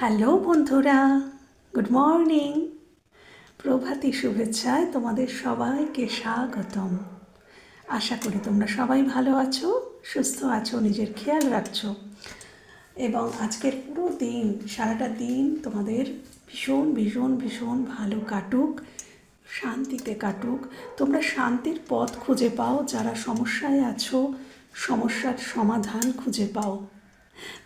Hello বন্ধুরা, good morning. প্রভাতী শুভেচ্ছায় তোমাদের সবাইকে স্বাগতম। আশা করি তোমরা সবাই ভালো আছো, সুস্থ আছো, নিজের খেয়াল রাখছো। এবং আজকের পুরো দিন, সারাটা দিন তোমাদের ভীষণ ভীষণ ভীষণ ভালো কাটুক, শান্তিতে কাটুক। তোমরা শান্তির পথ খুঁজে পাও, যারা সমস্যায় আছো, সমস্যার সমাধান খুঁজে পাও।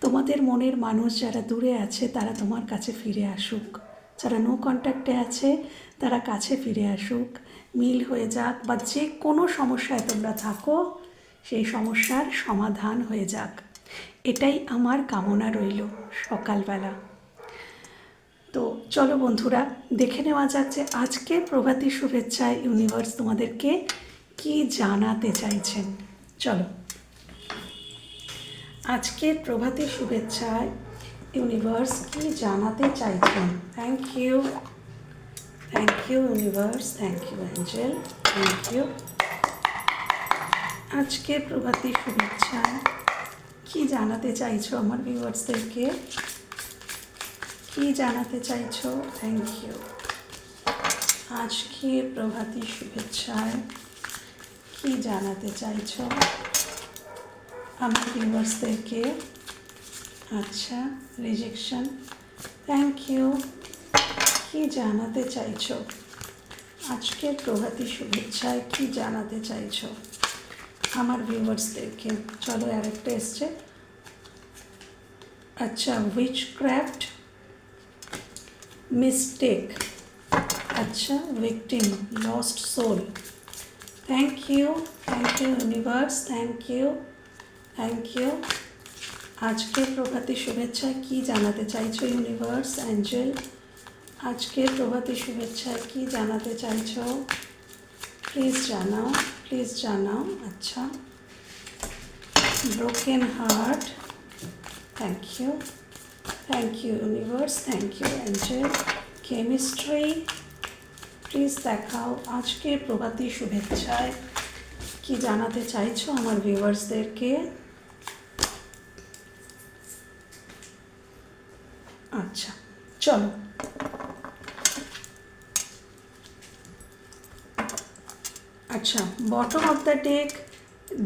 তোমাদের মনের মানুষ যারা দূরে আছে, তারা তোমার কাছে ফিরে আসুক। যারা নো কন্ট্যাক্টে আছে, তারা কাছে ফিরে আসুক। মিল হয়ে যাক বা যে কোনো সমস্যায় তোমরা থাকো, সেই সমস্যার সমাধান হয়ে যাক। এটাই আমার কামনা রইল সকালবেলা। তো চলো বন্ধুরা, দেখে নেওয়া যাক যে আজকে প্রভাতী শুভেচ্ছায় ইউনিভার্স তোমাদেরকে কি জানাতে চাইছেন। চলো। আজকের প্রভাতী শুভেচ্ছায় ইউনিভার্স কি জানাতে চাইছেন? Thank you thank you universe thank you angel thank you আজকের প্রভাতী শুভেচ্ছায় কি জানাতে চাইছো আমার ভিউয়ার্সদেরকে? কি জানাতে চাইছো? থ্যাংক ইউ আজকে প্রভাতী শুভেচ্ছায় কি জানাতে চাইছো? আমার ভিউয়ার্সদেরকে আচ্ছা রিজেকশন থ্যাংক ইউ কি জানাতে চাইছো? আজকের প্রভাতী শুভেচ্ছায় কি জানাতে চাইছো? আমার ভিউয়ার্সদেরকে চলো আরেকটা এসছে। আচ্ছা উইচ ক্রাফট মিস্টেক আচ্ছা victim lost soul thank you thank you universe thank you thank you আজকে প্রভাতী শুভেচ্ছা কি জানাতে চাইছো ইউনিভার্স অ্যাঞ্জেল আজকে প্রভাতী শুভেচ্ছা কি জানাতে চাইছো? প্লিজ জানাও প্লিজ জানাও। আচ্ছা। Broken heart thank you thank you universe thank you angel chemistry please দেখাও আজকে প্রভাতী শুভেচ্ছায় কি জানাতে চাইছো আমার ভিউয়ার্সদেরকে আচ্ছা চলো। আচ্ছা bottom of the deck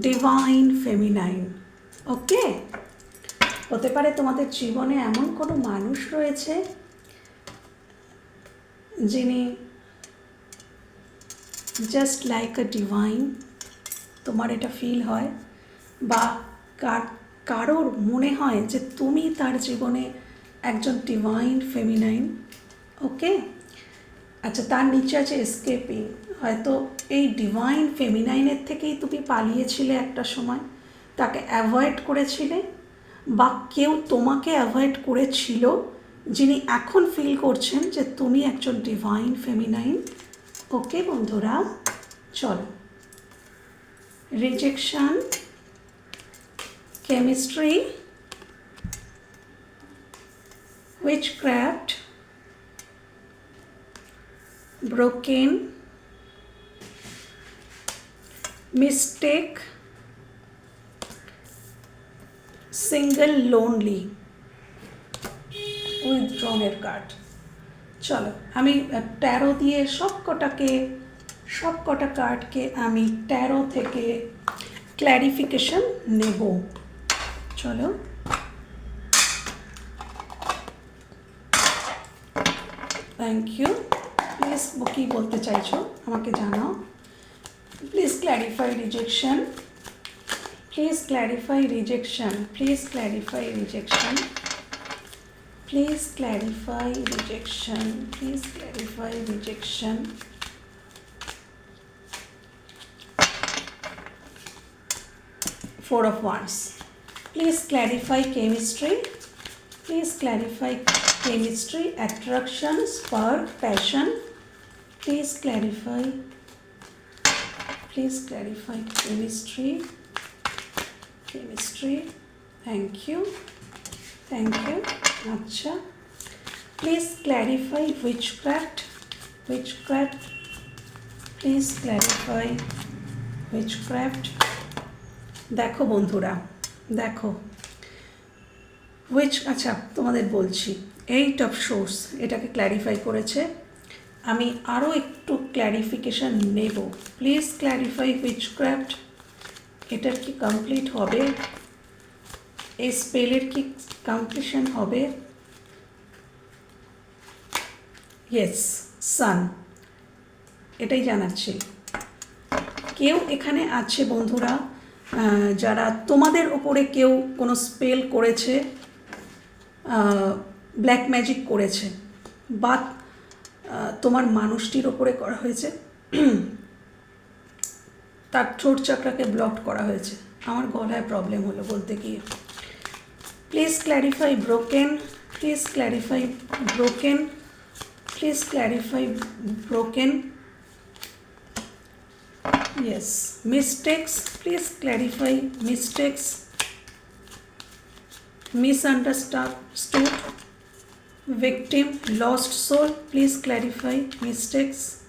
divine feminine okay হতে পারে তোমাদের জীবনে এমন কোনো মানুষ রয়েছে যিনি জাস্ট লাইক আ ডিভাইন তোমার এটা ফিল হয়, বা কার, কারোর মনে হয় যে তুমি তার জীবনে একজন ডিভাইন ফেমিনাইন ওকে আচ্ছা তার নিচে আছে এসকেপিং হয়তো এই ডিভাইন ফেমিনাইনের থেকেই তুমি পালিয়েছিলে একটা সময়, তাকে অ্যাভয়েড করেছিলে, বা কেউ তোমাকে অ্যাভয়েড করেছিল, যিনি এখন ফিল করছেন যে তুমি একজন ডিভাইন ফেমিনাইন ওকে বন্ধুরা, চলো। Rejection chemistry witchcraft, broken, mistake, single lonely, উইথড্রনের কার্ড চলো আমি ট্যারো দিয়ে সব কটাকে সব কটা কার্ডকে আমি ট্যারো থেকে ক্ল্যারিফিকেশন নেব। চলো। থ্যাংক ইউ প্লিজ কী বলতে চাইছো আমাকে জানাও please clarify rejection please clarify rejection please clarify rejection please clarify rejection please clarify rejection four of wands. Please clarify chemistry. Please clarify chemistry attraction spark passion please clarify please clarify chemistry chemistry thank you thank you acha please clarify witchcraft witchcraft please clarify witchcraft দেখো বন্ধুরা দেখো which আচ্ছা তোমাদের বলছি eight of swords এটাকে clarify করেছে। আমি আরও একটু ক্ল্যারিফিকেশান নেব। প্লিজ ক্ল্যারিফাই উইচক্রাফট এটার কি কমপ্লিট হবে? এই স্পেলের কি কমপ্লিশন হবে? ইয়েস সান এটাই জানাচ্ছি কেউ এখানে আছে বন্ধুরা যারা তোমাদের ওপরে কেউ কোনো স্পেল করেছে ব্ল্যাক ম্যাজিক করেছে বা তোমার মানুষটির ওপরে করা হয়েছে, তার ঠোঁট চাকরাকে ব্লক করা হয়েছে। আমার গলায় প্রবলেম হলো বলতে গিয়ে। Please clarify broken please clarify broken please clarify broken yes yes, mistakes, please clarify mistakes. Misunderstood victim lost soul please clarify mistakes.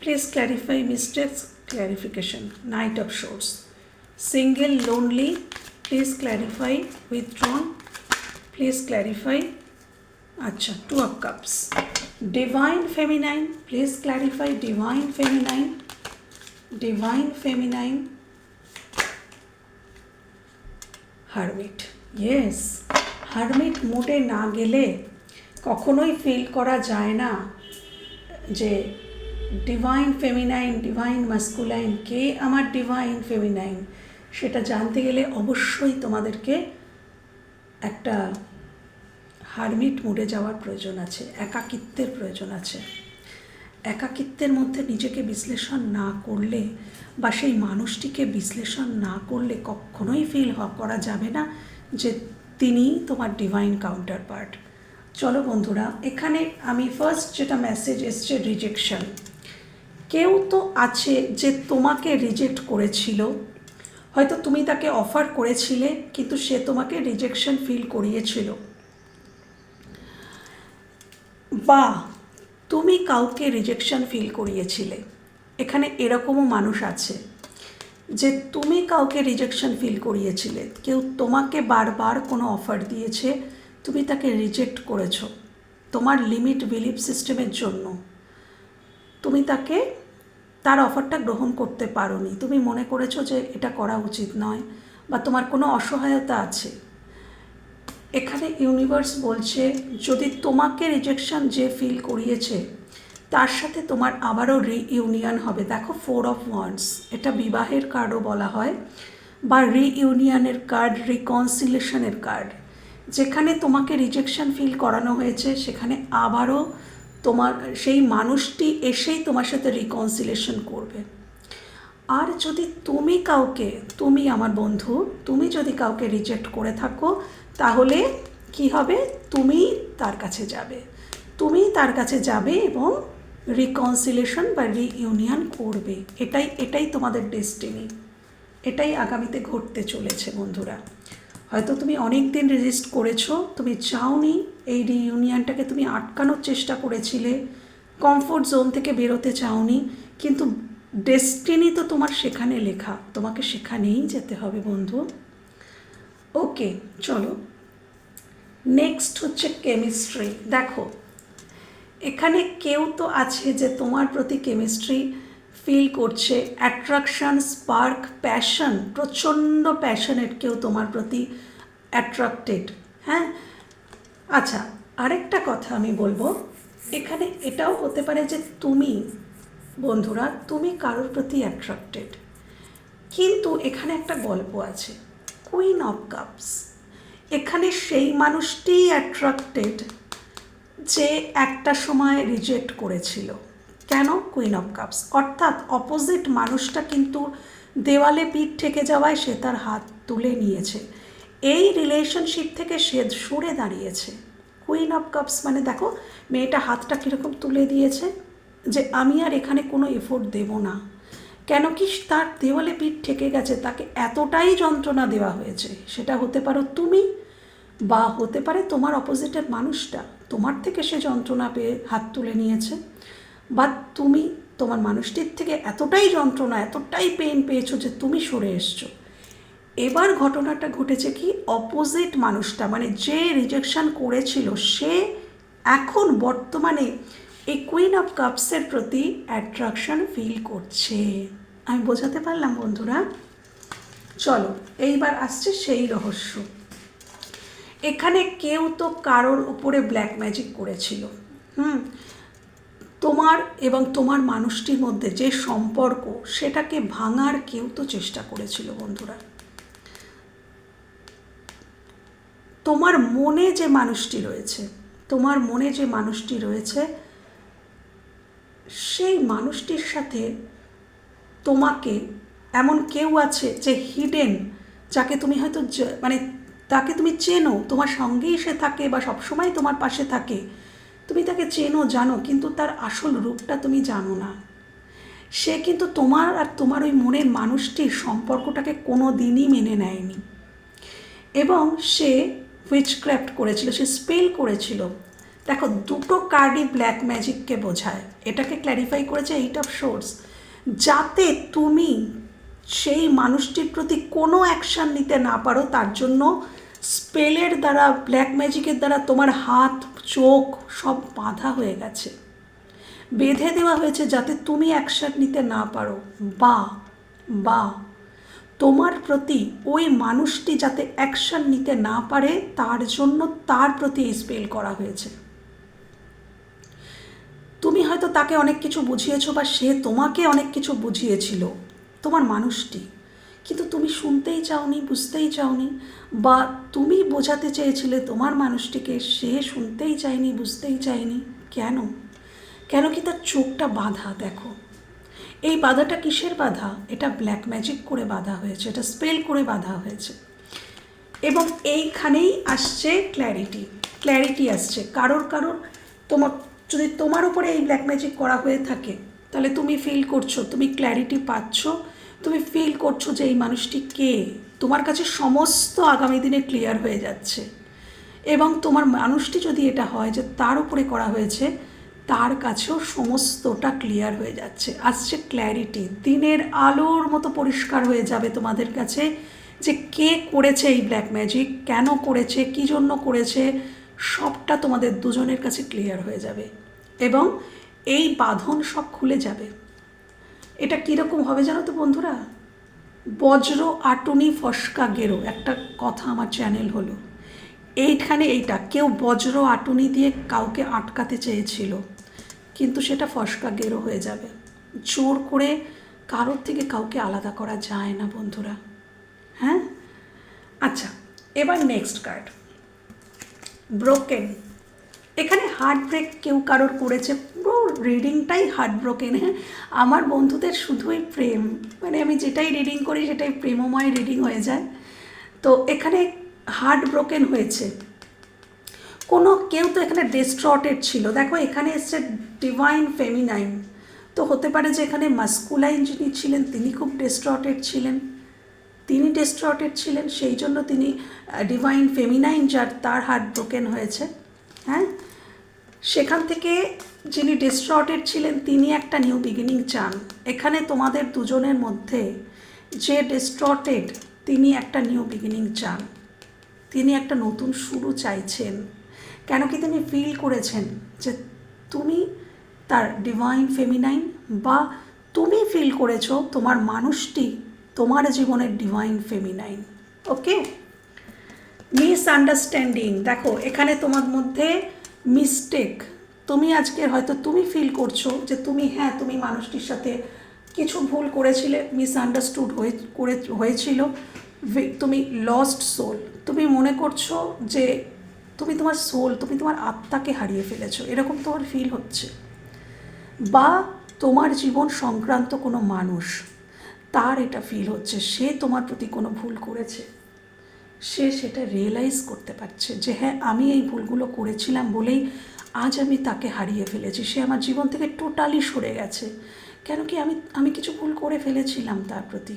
Please clarify mistakes clarification. Knight of swords. Single lonely please clarify. Withdrawn please clarify. Acha two of cups. Divine feminine please clarify. Divine feminine. Divine feminine. Hermit yes. Hermit মুডে না গেলে কখনোই feel করা যায় না যে divine feminine divine masculine কে আমার ডিভাইন ফেমিনাইন সেটা জানতে গেলে অবশ্যই তোমাদেরকে একটা হারমিট মুডে যাওয়ার প্রয়োজন আছে, একাকিত্বের প্রয়োজন আছে। একাকিত্বের মধ্যে নিজেকে বিশ্লেষণ না করলে বা সেই মানুষটিকে বিশ্লেষণ না করলে কখনোই ফিল করা যাবে না যে তিনি তোমার ডিভাইন কাউন্টার পার্ট চলো বন্ধুরা, এখানে আমি ফার্স্ট যেটা মেসেজ এসছে রিজেকশন কেউ তো আছে যে তোমাকে রিজেক্ট করেছিল, হয়তো তুমি তাকে অফার করেছিলে, কিন্তু সে তোমাকে রিজেকশন ফিল করিয়েছিল। বা তুমি কাউকে রিজেকশন ফিল করিয়েছিলে, এখানে এরকমও মানুষ আছে। যে তুমি কাউকে রিজেকশন ফিল করিয়েছিলে, কেউ তোমাকে বারবার কোনো অফার দিয়েছে, তুমি তাকে রিজেক্ট করেছ। তোমার লিমিট বিলিভ সিস্টেমের জন্য। তুমি তাকে, তার অফারটা গ্রহণ করতে পারোনি। তুমি মনে করেছ যে এটা করা উচিত নয় বা তোমার কোনো অসহায়তা আছে। এখানে ইউনিভার্স বলছে, যদি তোমাকে রিজেকশন যে ফিল করিয়েছে তার সাথে তোমার আবারও রিইউনিয়ন হবে। দেখো ফোর অফ ওয়ান্স এটা বিবাহের কার্ডও বলা হয় বা রিইউনিয়নের কার্ড রিকনসিলেশনের কার্ড যেখানে তোমাকে রিজেকশন ফিল করানো হয়েছে, সেখানে আবারও তোমার, সেই মানুষটি এসেই তোমার সাথে রিকনসিলেশন করবে। আর যদি তুমি কাউকে, তুমি আমার বন্ধু, তুমি যদি কাউকে রিজেক্ট করে থাকো, তাহলে কি হবে? তুমি তার কাছে যাবে। তুমি তার কাছে যাবে এবং রিকনসিলেশন বা রিইউনিয়ন করবে। এটাই এটাই তোমাদের ডেস্টিনি এটাই আগামীতে ঘটতে চলেছে বন্ধুরা। হয়তো তুমি অনেক দিন রেজিস্ট করেছ, তুমি চাওনি এই রিইউনিয়নটাকে তুমি আটকানোর চেষ্টা করেছিলে কমফোর্ট জোন থেকে বেরোতে চাওনি, কিন্তু ডেস্টিনি তো তোমার সেখানে লেখা। তোমাকে সেখানেই যেতে হবে বন্ধু। ওকে চলো। নেক্সট হচ্ছে কেমিস্ট্রি দেখো এখানে কেউ তো আছে যে তোমার প্রতি কেমিস্ট্রি ফিল করছে। অ্যাট্রাকশন স্পার্ক প্যাশন প্রচণ্ড প্যাশনেট কেউ তোমার প্রতি অ্যাট্রাক্টেড হ্যাঁ? আচ্ছা আরেকটা কথা আমি বলব। এখানে এটাও হতে পারে যে তুমি, বন্ধুরা, তুমি কারোর প্রতি অ্যাট্রাক্টেড কিন্তু এখানে একটা গল্প আছে কুইন অফ কাপস এখানে সেই মানুষটিই অ্যাট্রাক্টেড যে একটা সময় রিজেক্ট করেছিল। কেন? কুইন অফ কাপস অর্থাৎ অপোজিট মানুষটা কিন্তু দেওয়ালে পিঠ ঠেকে যাওয়ায় সে তার হাত তুলে নিয়েছে। এই রিলেশনশিপ থেকে সে সরে দাঁড়িয়েছে। কুইন অফ কাপস মানে দেখো, মেয়েটা হাতটা কীরকম তুলে দিয়েছে যে আমি আর এখানে কোনো এফোর্ট দেব না। কেন কি তার দেওয়ালে পিঠ ঠেকে গেছে, তাকে এতটাই যন্ত্রণা দেওয়া হয়েছে। সেটা হতে পারো তুমি বা হতে পারে তোমার অপোজিটের মানুষটা। তোমার থেকে সে যন্ত্রণা পেয়ে হাত তুলে নিয়েছে? বা তুমি তোমার মানুষটির থেকে এতটাই যন্ত্রণা, এতটাই পেন পেয়েছ যে তুমি সরে এসছো। এবার ঘটনাটা ঘটেছে কি? অপোজিট মানুষটা মানে যে রিজেকশন করেছিল, সে এখন বর্তমানে এই কুইন অফ কাপসের প্রতি অ্যাট্রাকশন ফিল করছে। আমি বোঝাতে পারলাম বন্ধুরা? চলো, এইবার আসছে সেই রহস্য। এখানে কেউ তো কারোর উপরে ব্ল্যাক ম্যাজিক করেছিল। হুম? তোমার এবং তোমার মানুষটির মধ্যে যে সম্পর্ক, সেটাকে ভাঙার কেউ তো চেষ্টা করেছিল বন্ধুরা। তোমার মনে যে মানুষটি রয়েছে, তোমার মনে যে মানুষটি রয়েছে, সেই মানুষটির সাথে তোমাকে এমন কেউ আছে যে হিডেন যাকে তুমি হয়তো মানে তাকে তুমি চেনো, তোমার সঙ্গেই সে থাকে বা সবসময় তোমার পাশে থাকে। তুমি তাকে চেনো, জানো, কিন্তু তার আসল রূপটা তুমি জানো না। সে কিন্তু তোমার আর তোমার ওই মনের মানুষটির সম্পর্কটাকে কোনো দিনই মেনে নেয়নি। এবং সে উইচক্রাফট করেছিল, সে স্পেল করেছিল। দেখো, দুটো কার্ডই ব্ল্যাক ম্যাজিককে বোঝায়। এটাকে ক্ল্যারিফাই করেছে এইট অফ সোর্স যাতে তুমি সেই মানুষটির প্রতি কোনো অ্যাকশান নিতে না পারো, তার জন্য স্পেলের দ্বারা, ব্ল্যাক ম্যাজিকের দ্বারা তোমার হাত, চোখ সব বাঁধা হয়ে গেছে। বেঁধে দেওয়া হয়েছে যাতে তুমি অ্যাকশন নিতে না পারো। বা বা, তোমার প্রতি ওই মানুষটি যাতে অ্যাকশন নিতে না পারে, তার জন্য তার প্রতি স্পেল করা হয়েছে। তুমি হয়তো তাকে অনেক কিছু বুঝিয়েছো বা সে তোমাকে অনেক কিছু বুঝিয়েছিল। তোমার মানুষটি। কিন্তু তুমি শুনতেই চাওনি, বুঝতেই চাওনি, বা তুমি বোঝাতে চেয়েছিলে তোমার মানুষটিকে, সে শুনতেই চায়নি, বুঝতেই চায়নি, কেন? কেন কি তার চোখটা বাঁধা, দেখো? এই বাধাটা কিসের বাধা? এটা ব্ল্যাক ম্যাজিক করে বাঁধা হয়েছে, এটা স্পেল করে বাঁধা হয়েছে। এবং এইখানেই আসছে ক্ল্যারিটি ক্ল্যারিটি আসছে। কারোর কারোর তোমার যদি তোমার উপরে এই ব্ল্যাক ম্যাজিক করা হয়ে থাকে, তাহলে তুমি ফিল করছ, তুমি ক্ল্যারিটি পাচ্ছ তুমি ফিল করছ যে এই মানুষটি কে? তোমার কাছে সমস্ত আগামী দিনে ক্লিয়ার হয়ে যাচ্ছে। এবং তোমার মানুষটি যদি এটা হয় যে তার উপরে করা হয়েছে, তার কাছেও সমস্তটা ক্লিয়ার হয়ে যাচ্ছে। আসছে ক্ল্যারিটি দিনের আলোর মতো পরিষ্কার হয়ে যাবে তোমাদের কাছে যে কে করেছে এই ব্ল্যাক ম্যাজিক কেন করেছে, কী জন্য করেছে, সবটা তোমাদের দুজনের কাছে ক্লিয়ার হয়ে যাবে। এবং এই বাঁধন সব খুলে যাবে। এটা কীরকম হবে জানো তো বন্ধুরা? বজ্র আটুনি ফসকা গেরো, একটা কথা আমার চ্যানেল হলো। এইখানে এইটা, কেউ বজ্র আটুনি দিয়ে কাউকে আটকাতে চেয়েছিল, কিন্তু সেটা ফসকা গেরো হয়ে যাবে। জোর করে কারোর থেকে কাউকে আলাদা করা যায় না বন্ধুরা। হ্যাঁ? আচ্ছা এবার নেক্সট কার্ড ব্রোকেন এখানে হার্ট ব্রেক কেউ কারোর করেছে রিডিংটাই হার্ট ব্রোকেন হ্যাঁ। আমার বন্ধুদের শুধুই প্রেম। মানে আমি যেটাই রিডিং করি, সেটাই প্রেমময় রিডিং হয়ে যায়। তো এখানে হার্ট ব্রোকেন হয়েছে। কোনো, কেউ তো এখানে ডিস্ট্রটেড ছিল। দেখো, এখানে এসছে ডিভাইন ফেমিনাইন তো হতে পারে যে এখানে মাস্কুলাইন যিনি ছিলেন, তিনি খুব ডিস্ট্রটেড ছিলেন। তিনি ডিস্ট্রটেড ছিলেন, সেই জন্য তিনি ডিভাইন ফেমিনাইন যার, তার হার্ট ব্রোকেন হয়েছে। হ্যাঁ? সেখান থেকে যিনি ডিস্ট্রটেড ছিলেন, তিনি একটা নিউ বিগিনিং চান। এখানে তোমাদের দুজনের মধ্যে যে ডিস্ট্রটেড তিনি একটা নিউ বিগিনিং চান। তিনি একটা নতুন শুরু চাইছেন। কেন কি তিনি ফিল করেছেন যে তুমি তার ডিভাইন ফেমিনাইন বা তুমি ফিল করেছ তোমার মানুষটি তোমার জীবনের ডিভাইন ফেমিনাইন ওকে মিসআন্ডারস্ট্যান্ডিং দেখো, এখানে তোমার মধ্যে মিস্টেক তুমি আজকে হয়তো তুমি ফিল করছ যে তুমি হ্যাঁ তুমি মানুষটির সাথে কিছু ভুল করেছিলে মিসআন্ডারস্টুড হয়ে, করে, হয়েছিল তুমি লস্ট সোল তুমি মনে করছ যে তুমি তোমার সোল তুমি তোমার আত্মাকে হারিয়ে ফেলেছো, এরকম তোমার ফিল হচ্ছে। বা তোমার জীবন সংক্রান্ত কোনো মানুষ, তার এটা ফিল হচ্ছে, সে তোমার প্রতি কোনো ভুল করেছে। সে সেটা রিয়েলাইজ করতে পারছে যে হ্যাঁ আমি এই ভুলগুলো করেছিলাম বলেই আজ আমি তাকে হারিয়ে ফেলেছি। সে আমার জীবন থেকে টোটালি সরে গেছে। কেন কি আমি আমি কিছু ভুল করে ফেলেছিলাম তার প্রতি।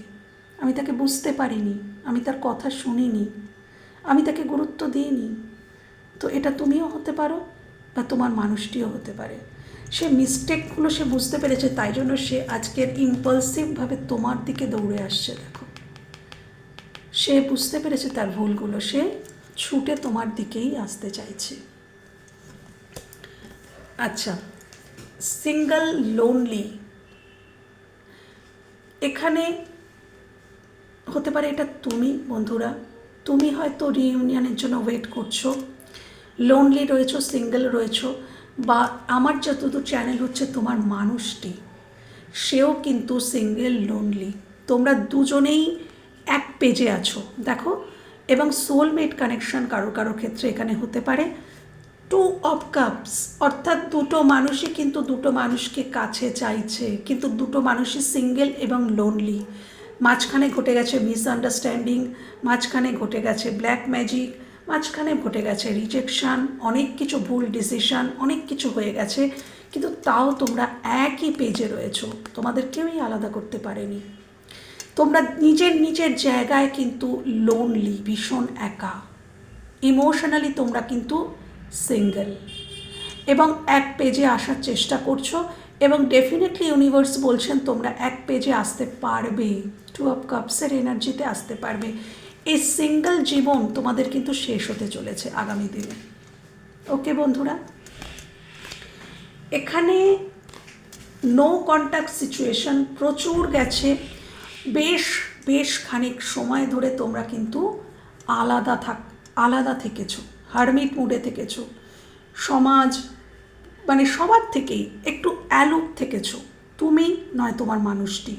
আমি তাকে বুঝতে পারিনি, আমি তার কথা শুনিনি, আমি তাকে গুরুত্ব দিইনি। তো এটা তুমিও হতে পারো বা তোমার মানুষটিও হতে পারে। সে মিস্টেকগুলো সে বুঝতে পেরেছে, তাই জন্য সে আজকের ইম্পালসিভভাবে তোমার দিকে দৌড়ে আসছে, দেখো। সে বুঝতে পেরেছে তার ভুলগুলো, সে ছুটে তোমার দিকেই আসতে চাইছে। আচ্ছা সিঙ্গল লোনলি, এখানে হতে পারে এটা তুমি বন্ধুরা, তুমি হয়তো রিইউনিয়নের জন্য ওয়েট করছ লোনলি রয়েছো সিঙ্গেল রয়েছো, বা আমার যতদূর চ্যানেল হচ্ছে তোমার মানুষটি, সেও কিন্তু সিঙ্গেল লোনলি তোমরা দুজনেই এক পেজে আছো, দেখো। এবং সোলমেট কানেকশন কারও কারও ক্ষেত্রে এখানে হতে পারে। টু অফ কাপস অর্থাৎ দুটো মানুষই কিন্তু দুটো মানুষকে কাছে চাইছে, কিন্তু দুটো মানুষই সিঙ্গেল এবং লোনলি মাঝখানে ঘটে গেছে মিসআন্ডারস্ট্যান্ডিং মাঝখানে ঘটে গেছে ব্ল্যাক ম্যাজিক মাঝখানে ঘটে গেছে রিজেকশান অনেক কিছু ভুল ডিসিশান অনেক কিছু হয়ে গেছে। কিন্তু তাও তোমরা একই পেজে রয়েছো, তোমাদের কেউই আলাদা করতে পারেনি। তোমরা নিজের নিজের জায়গায় কিন্তু লোনলি ভীষণ একা। ইমোশনালি তোমরা কিন্তু সিঙ্গেল এবং এক পেজে আসার চেষ্টা করছ এবং ডেফিনেটলি ইউনিভার্স বলছেন তোমরা এক পেজে আসতে পারবে। টু অফ কাপসের এনার্জিতে আসতে পারবে। এই সিঙ্গেল জীবন তোমাদের কিন্তু শেষ হতে চলেছে আগামী দিনে। ওকে বন্ধুরা? এখানে নো কন্ট্যাক্ট সিচুয়েশন প্রচুর গেছে। বেশ বেশ খানিক সময় ধরে তোমরা কিন্তু আলাদা থাক, আলাদা থেকেছো হারমিট মুডে থেকেছো। সমাজ মানে সবার থেকেই একটু অ্যালুপ থেকেছো, তুমি নয় তোমার মানুষটি।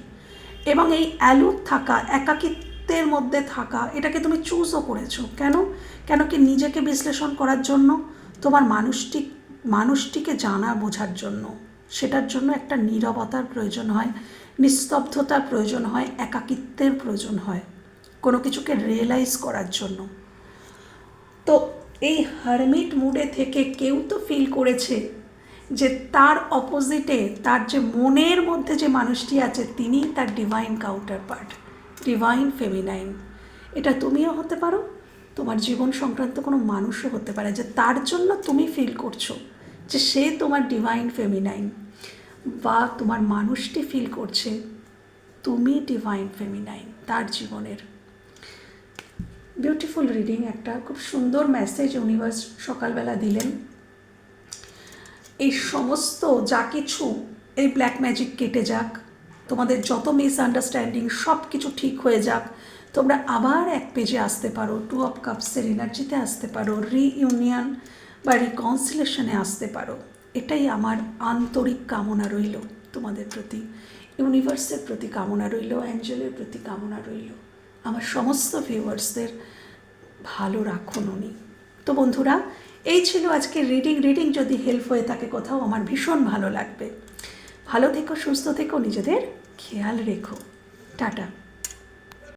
এবং এই অ্যালুপ থাকা, একাকিত্বের মধ্যে থাকা, এটাকে তুমি চুজও করেছ। কেন? কেন কি নিজেকে বিশ্লেষণ করার জন্য? তোমার মানুষটি, মানুষটিকে জানা বোঝার জন্য। সেটার জন্য একটা নীরবতার প্রয়োজন হয়। নিস্তব্ধতার প্রয়োজন হয়, একাকিত্বের প্রয়োজন হয় কোনো কিছুকে রিয়েলাইজ করার জন্য। তো এই হারমিট মুডে থেকে কেউ তো ফিল করেছে যে তার অপোজিটে তার যে মনের মধ্যে যে মানুষটি আছে তিনি তার divine counterpart divine feminine এটা তুমিও হতে পারো, তোমার জীবন সংক্রান্ত কোনো মানুষও হতে পারে যে তার জন্য তুমি ফিল করছ যে সে তোমার ডিভাইন ফেমিনাইন বা তোমার মানুষটি ফিল করছে, তুমি ডিভাইন ফেমিনাইন তার জীবনের। বিউটিফুল রিডিং একটা খুব সুন্দর মেসেজ ইউনিভার্স সকালবেলা দিলেন। এই সমস্ত যা কিছু, এই ব্ল্যাক ম্যাজিক কেটে যাক, তোমাদের যত মিসআন্ডারস্ট্যান্ডিং সব কিছু ঠিক হয়ে যাক, তোমরা আবার এক পেজে আসতে পারো টু অফ কাপসের এনার্জিতে আসতে পারো রিইউনিয়ন বা রিকনসিলেশনে আসতে পারো। এটাই আমার আন্তরিক কামনা রইল তোমাদের প্রতি, ইউনিভার্সের প্রতি কামনা রইল, অ্যাঞ্জেলের প্রতি কামনা রইল। আমার সমস্ত ভিউয়ার্সদের ভালো রাখুন উনি। তো বন্ধুরা, এই ছিল আজকে রিডিং। রিডিং যদি হেল্প হয়ে থাকে কোথাও, আমার ভীষণ ভালো লাগবে। ভালো থেকো, সুস্থ থেকো, নিজেদের খেয়াল রেখো। টাটা।